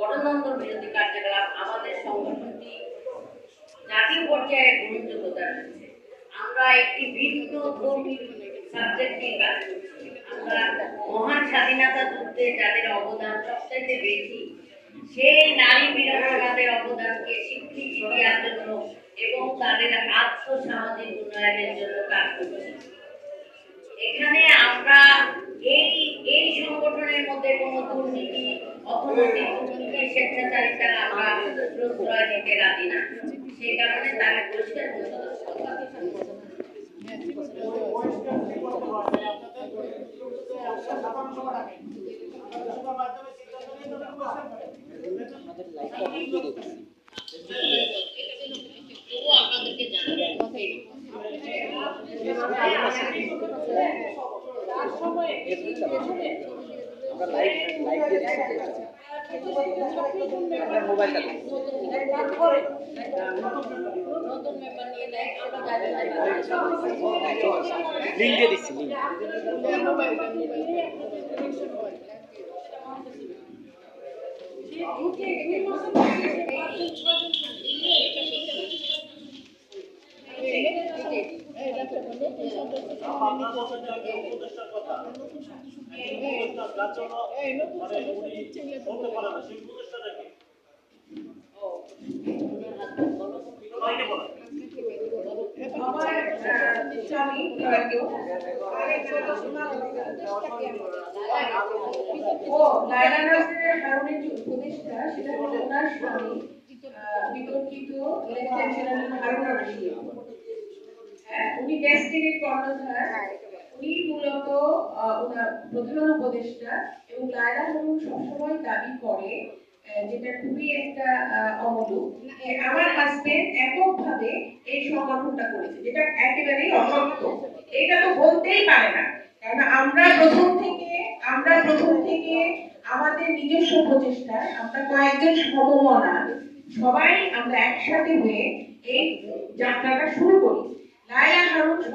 গণতন্ত্র বিরোধী কার্যকলাপ আমাদের সংগঠনটি জাতীয় পর্যায়ে গ্রহণযোগ্যতা রয়েছে আমরা একটি ভিন্ন ধর্মীর সাবজেক্ট নিয়ে কাজ করছি। আমরা মহান স্বাধীনতা যুদ্ধে যাদের অবদান সবচাইতে বেশি, সেই নারী বীরবাদের অবদানকে স্বীকৃতি দেওয়ার জন্য এবং তাদের আর্থসামাজিক উন্নয়নের জন্য কাজ করছি। এখানে আমরা এই এই সংগঠনের মধ্যে কোনো দুর্নীতি অর্থনৈতিক দুর্নীতি স্বেচ্ছাচারিতা আমরা প্রশ্রয় দিতে রাজি না। সেই কারণে তারা পরিষ্কার আপনাদেরকে জানাব আমরা লাইভ লাইভ দিয়ে দিচ্ছি আপনার মোবাইলটা দিন। নতুন মেম্বার নিয়ে নেয় আমরা জানি লিঙ্ক দিয়ে দিচ্ছি লিঙ্ক হারুনের যে উপদেশটা সেটা হলো ওনার স্বামী বিতর্কিত হারুন উনি ডেস্টিনির কর্ণধার। উনি মূলত ওনার প্রধান উপদেষ্টা এবং লায়লা হারুন সবসময় দাবি করে যেটা খুবই একটা অমূলক আমার হাজবেন্ড এককভাবে এই সংগঠনটা করেছে, যেটা একেবারেই অসত্য। এটা তো বলতেই পারে না। কারণ আমরা প্রথম থেকে, আমরা প্রথম থেকে আমাদের নিজস্ব প্রচেষ্টায় আমরা কয়েকজন সমমনা। সবাই আমরা একসাথে হয়ে এই যাত্রাটা শুরু করি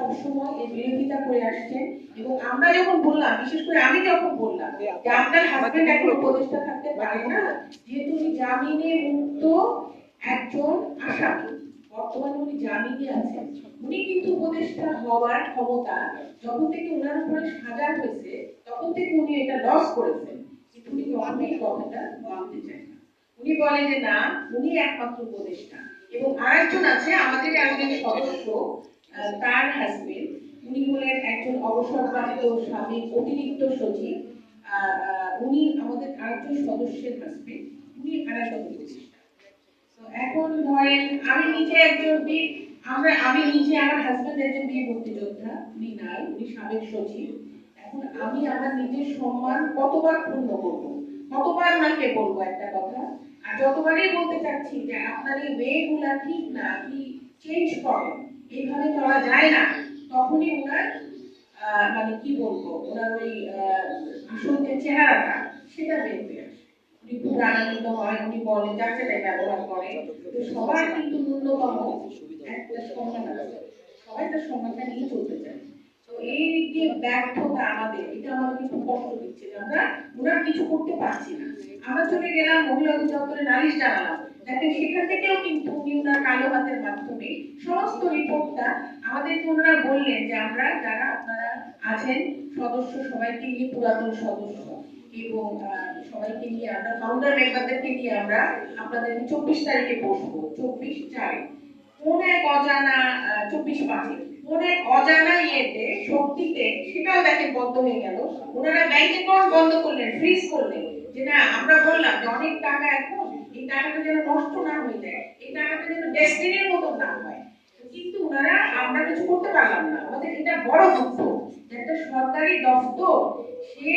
সবসময় এর বিরোধিতা করে আসছেন এবং আমরা যখন বললাম বিশেষ করে আমি যখন বললাম যে আপনার হাজবেন্ড এখন উপদেষ্টা থাকতে পারে না যেহেতু উনি জামিনে মুক্ত একজন আসামি। বর্তমানে উনি জামিনে আছেন। উনি কিন্তু উপদেষ্টা হওয়ার ক্ষমতা যখন থেকে ওনার উপরে সাজা হয়েছে তখন থেকে উনি এটা লস করেছেন। কিন্তু উনি কখনো কথাটা মানতে চান না। উনি বলেন যে না উনি একমাত্র উপদেষ্টা এবং আরেকজন আছে আমাদের একজন সদস্য তার হাজবেন্ড উনি হলেন একজন অবসরপ্রাপ্ত স্বামী অতিরিক্ত সচিব উনি আমাদের আরেকজন সদস্যের হাজবেন্ড উনি আরেকজন উপদেষ্টা তো এখন ধরেন আমি নিজে একজন বীর আমরা, আমি নিজে আমার হাজবেন্ড একজন বীর মুক্তিযোদ্ধা উনি নাই, উনি সাবেক সচিব। এখন আমি আমার নিজের সম্মান কতবার পূর্ণ করব? কতবার ওনাকে বলব একটা কথা? আর যতবারই বলতে চাচ্ছি যে আপনার এই ওয়েগুলা ঠিক না আপনি চেঞ্জ করেন এইভাবে চলা যায় না। তখনই ওনার মানে কি বলব, ওনার ওই আসল যে চেহারাটা, সেটা বের হয়ে আসে। খুব আনন্দিত হয় উনি ব্যবহার করে। তো সবার কিন্তু ন্যূনতম একটা সম্মান আছে। সবাই তার সম্মানটা নিয়ে চলতে চায়। তো এই যে ব্যর্থতা আমাদের, এটা আমাদের খুব কষ্ট দিচ্ছে যে আমরা, ওনার কিছু করতে পারছি না। আমরা চলে গেলাম মহিলা অধিদপ্তরে নালিশ জানালাম। দেখেন সেখান থেকেও কিন্তু উনি ওনার কালো হাতের মাধ্যমে সমস্ত রিপোর্টটা আমাদেরকে ওনারা বললেন যে আমরা যারা আপনারা আছেন, সদস্য সবাইকে নিয়ে, পুরাতন সদস্য এবং সবাইকে নিয়ে আমরা ফাউন্ডার মেম্বারদেরকে নিয়ে আমরা আপনাদের চব্বিশ তারিখে বসবো। চব্বিশ চারে। কোন এক অজানা চব্বিশ পাঁচে। কোন এক অজানা ইয়েতে, শক্তিতে সেটাও দেখেন বন্ধ হয়ে গেল। ওনারা ব্যাংক অ্যাকাউন্ট বন্ধ করলেন ফ্রিজ করলেন। যে না, আমরা বললাম যে অনেক টাকা এখন টাকাটা যেন নষ্ট না হয়ে যায়, এই টাকাটা যেন ডেস্টিনির মতো না হয়। কিন্তু ওনারা আমরা কিছু করতে পারলাম না। আমাদের এটা বড় দুঃখ একটা সরকারি দপ্তর সে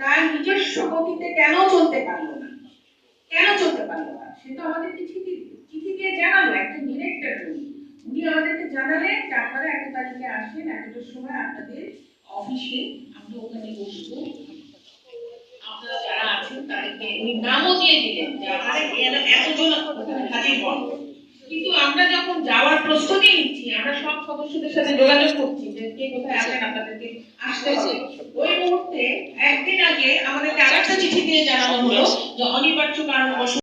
তার নিজস্ব গতিতে কেন চলতে পারল না? কেন চলতে পারল না? সে তো আমাদের চিঠি চিঠি দিয়ে জানালো, একজন ডিরেক্টর উনি আমাদেরকে জানালেন আপনারা একটা তারিখে আসেন, এতটার সময় আপনাদের অফিসে আমরা ওখানে বসবো আপনারা যারা আছেন তাদেরকে উনি নামও দিয়ে দিলেন এতজন হাজির হন। কিন্তু আমরা যখন যাওয়ার প্রস্তুতি নিচ্ছি আমরা সব সদস্যদের সাথে যোগাযোগ করছি যে কে কোথায় আছেন আপনাদেরকে আসতে হবে। ওই মুহূর্তে একদিন আগে আমাদেরকে আরেকটা চিঠি দিয়ে জানানো হলো যে অনিবার্য কারণবশত